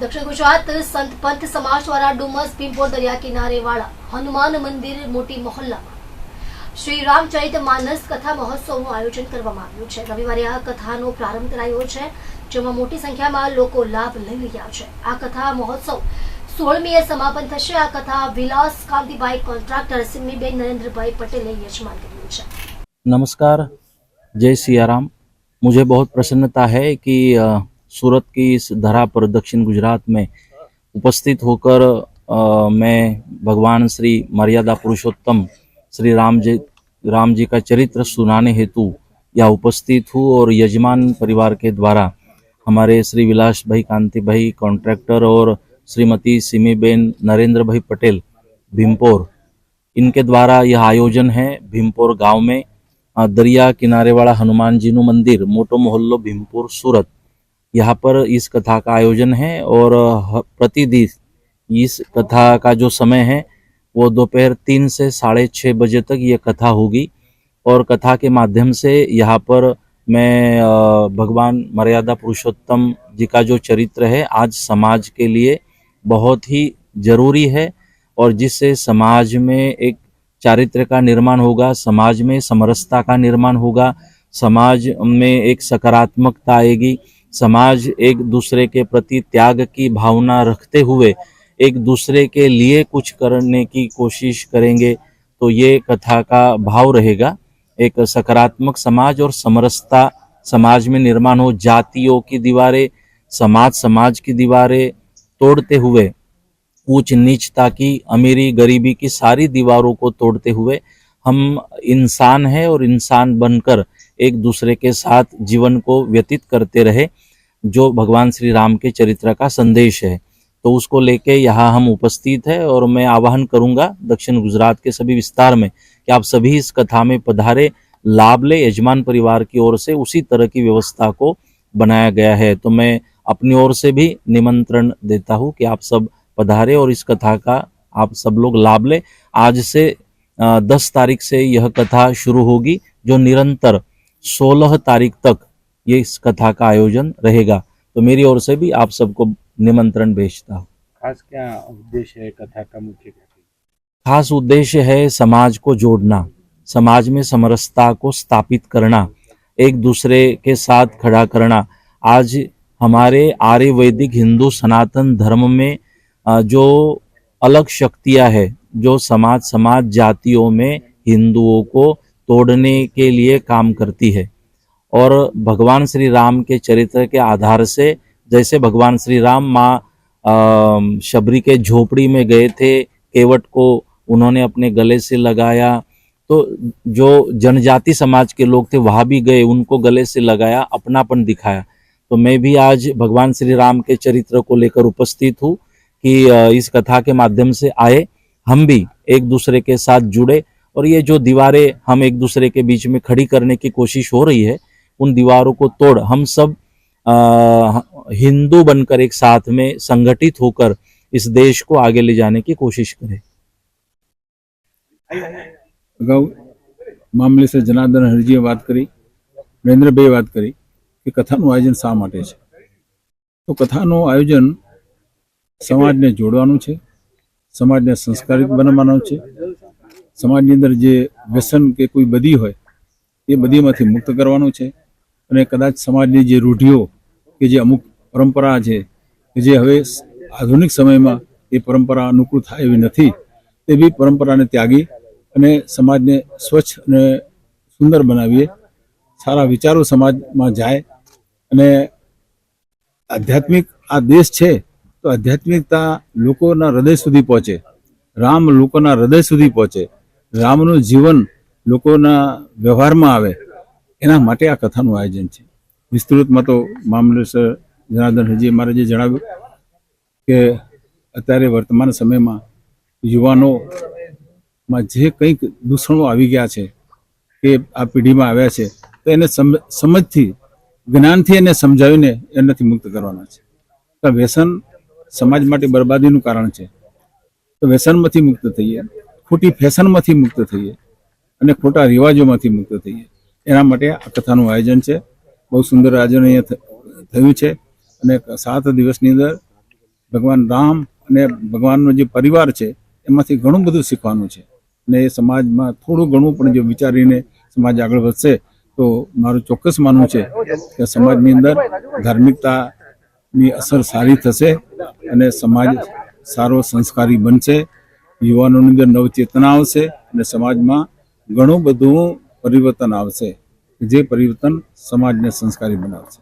દક્ષિણ ગુજરાત સંત પંથ સમાજ દ્વારા ડુમસ ભીમપોર દરિયા કિનારે વાળા હનુમાન મંદિર મોટી મહોલ્લામાં શ્રી રામચરિત માનસ કથા મહોત્સવનું આયોજન કરવામાં આવ્યું છે. રવિવારે આ કથાનો પ્રારંભ કરાયો છે, જેમાં મોટી સંખ્યામાં લોકો લાભ લઈ રહ્યા છે. આ કથા મહોત્સવ સોળમીએ સમાપન થશે. આ કથા વિલાસ કાંતિભાઈ કોન્ટ્રાક્ટર સિમ્મીબેન નરેન્દ્રભાઈ પટેલે યજમાન કર્યું છે. નમસ્કાર. જય સિયારામ. મુજે બહુ પ્રસન્નતા હૈ કે सूरत की इस धरा पर दक्षिण गुजरात में उपस्थित होकर मैं भगवान श्री मर्यादा पुरुषोत्तम, श्री राम जी राम जी का चरित्र सुनाने हेतु यहाँ उपस्थित हूँ और यजमान परिवार के द्वारा हमारे श्री विलास भाई, कांति भाई, कॉन्ट्रैक्टर और श्रीमती सिमीबेन नरेंद्र भाई पटेल, भीमपोर। इनके द्वारा यह आयोजन है भीमपोर गाँव में दरिया किनारे वाला हनुमान जी नु मंदिर, मोटो मोहल्लो भीमपुर, सूरत। यहाँ पर इस कथा का आयोजन है और प्रतिदिन इस कथा का जो समय है, वो दोपहर तीन से साढ़े छः बजे तक ये कथा होगी। और कथा के माध्यम से यहाँ पर मैं भगवान मर्यादा पुरुषोत्तम जी का जो चरित्र है, आज समाज के लिए बहुत ही ज़रूरी है और जिससे समाज में एक चारित्र का निर्माण होगा, समाज में समरसता का निर्माण होगा, समाज में एक सकारात्मकता आएगी। समाज एक दूसरे के प्रति त्याग की भावना रखते हुए एक दूसरे के लिए कुछ करने की कोशिश करेंगे तो ये कथा का भाव रहेगा। एक सकारात्मक समाज और समरसता समाज में निर्माण हो, जातियों की दीवारें, समाज समाज की दीवारें तोड़ते हुए, ऊंच नीचता की अमीरी गरीबी की सारी दीवारों को तोड़ते हुए हम इंसान हैं और इंसान बनकर एक दूसरे के साथ जीवन को व्यतीत करते रहे, जो भगवान श्री राम के चरित्र का संदेश है। तो उसको लेके यहाँ हम उपस्थित है और मैं आवाहन करूँगा दक्षिण गुजरात के सभी विस्तार में कि आप सभी इस कथा में पधारे, लाभ ले, यजमान परिवार की ओर से उसी तरह की व्यवस्था को बनाया गया है। तो मैं अपनी ओर से भी निमंत्रण देता हूँ कि आप सब पधारे और इस कथा का आप सब लोग लाभ ले। आज से दस तारीख से यह कथा शुरू होगी, जो निरंतर सोलह तारीख तक ये इस कथा का आयोजन रहेगा। तो मेरी ओर से भी आप सबको निमंत्रण भेजता हूँ। खास क्या उद्देश्य है कथा का मुख्य खास उद्देश्य है समाज को जोड़ना समाज में समरसता को स्थापित करना एक दूसरे के साथ खड़ा करना। आज हमारे आर्य वैदिक हिंदू सनातन धर्म में जो अलग शक्तियाँ है जो समाज समाज जातियों में हिंदुओं को तोड़ने के लिए काम करती है। और भगवान श्री राम के चरित्र के आधार से जैसे भगवान श्री राम माँ शबरी के झोपड़ी में गए थे, केवट को उन्होंने अपने गले से लगाया तो जो जनजाति समाज के लोग थे वहाँ भी गए, उनको गले से लगाया, अपनापन दिखाया। तो मैं भी आज भगवान श्री राम के चरित्र को लेकर उपस्थित हूँ कि इस कथा के माध्यम से आए, हम भी एक दूसरे के साथ जुड़े और ये जो दीवारें हम एक दूसरे के बीच में खड़ी करने की कोशिश हो रही है उन दीवारों को तोड़ हम सब अ, हिंदू बनकर एक साथ में संगठित होकर इस देश को आगे ले जाने की कोशिश करें અગાઉ મામલેસર જનાર્દન હરજીએ વાત કરી નરેન્દ્રભાઈએ વાત કરી કે કથાનું આયોજન શા માટે છે તો કથાનું આયોજન સમાજને જોડવાનું છે સમાજને સંસ્કારિત બનાવવાનો છે સમાજની અંદર જે વ્યસન કે કોઈ બધી હોય, એ બધીમાંથી મુક્ત કરવાનું છે. અને કદાચ સમાજની જે રૂઢિઓ કે જે અમુક પરંપરા છે, કે જે હવે આધુનિક સમયમાં એ પરંપરા અનુકૂળ થાય એવી નથી, તે બી પરંપરાને ત્યાગી અને સમાજને સ્વચ્છ અને સુંદર બનાવીએ. સારા વિચારો સમાજમાં જાય અને આધ્યાત્મિક, આ દેશ છે, તો આધ્યાત્મિકતા લોકોના હૃદય સુધી પહોંચે. રામ લોકોના હૃદય સુધી પહોંચે. રામનું જીવન લોકોના વ્યવહારમાં આવે, એના માટે આ કથાનું આયોજન છે. વિસ્તૃતમાં તો મામલેસર જનાર્દન હજી મારે જે જણાવ્યું કે અત્યારે વર્તમાન સમયમાં યુવાનોમાં જે કંઈક દૂષણો આવી ગયા છે કે આ પેઢીમાં આવ્યા છે, તો એને સમજથી, જ્ઞાનથી એને સમજાવીને એનાથી મુક્ત કરવાના છે. તો વ્યસન સમાજ માટે બરબાદીનું કારણ છે. તો વ્યસનમાંથી મુક્ત થઈએ. ખોટી ફેશનમાંથી મુક્ત થઈએ અને ખોટા રિવાજોમાંથી મુક્ત થઈએ. એના માટે આ કથાનું આયોજન છે. બહુ સુંદર આયોજન અહીંયા થયું છે. અને સાત દિવસની અંદર ભગવાન રામ અને ભગવાનનો જે પરિવાર છે, એમાંથી ઘણું બધું શીખવાનું છે. અને એ સમાજમાં થોડું ઘણું પણ જો વિચારીને સમાજ આગળ વધશે, તો મારું ચોક્કસ માનવું છે કે સમાજની અંદર ધાર્મિકતાની અસર સારી થશે અને સમાજ સારો સંસ્કારી બનશે. યુવાનોની અંદર નવચેતના આવશે અને સમાજમાં ઘણું બધું પરિવર્તન આવશે. જે પરિવર્તન સમાજને સંસ્કારી બનાવશે.